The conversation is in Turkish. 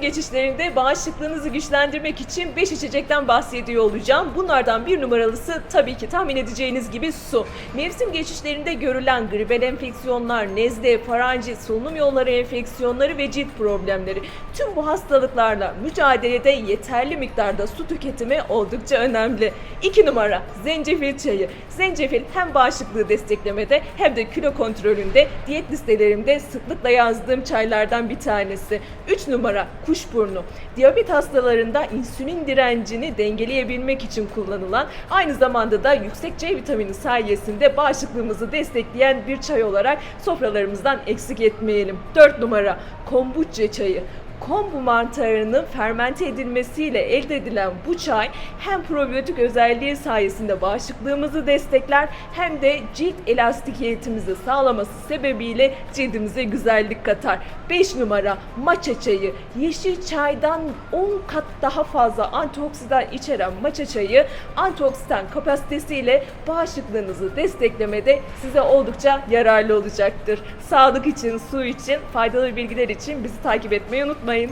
geçişlerinde bağışıklığınızı güçlendirmek için 5 içecekten bahsediyor olacağım. Bunlardan bir numaralısı tabii ki tahmin edeceğiniz gibi su. Mevsim geçişlerinde görülen gribel enfeksiyonlar, nezle, faranjit, solunum yolları enfeksiyonları ve cilt problemleri. Tüm bu hastalıklarla mücadelede yeterli miktarda su tüketimi oldukça önemli. 2 numara zencefil çayı. Zencefil hem bağışıklığı desteklemede hem de kilo kontrolünde diyet listelerimde sıklıkla yazdığım çaylardan bir tanesi. 3 numara kuşburnu. Diyabet hastalarında insülin direncini dengeleyebilmek için kullanılan aynı zamanda da yüksek C vitamini sayesinde bağışıklığımızı destekleyen bir çay olarak sofralarımızdan eksik etmeyelim. 4 numara kombuça çayı. Kombu mantarının fermente edilmesiyle elde edilen bu çay hem probiyotik özelliği sayesinde bağışıklığımızı destekler hem de cilt elastikiyetimizi sağlaması sebebiyle cildimize güzellik katar. 5 numara matcha çayı. Yeşil çaydan 10 kat daha fazla antioksidan içeren matcha çayı antioksidan kapasitesiyle bağışıklığınızı desteklemede size oldukça yararlı olacaktır. Sağlık için, su için, faydalı bilgiler için bizi takip etmeyi unutmayın. zorundayım.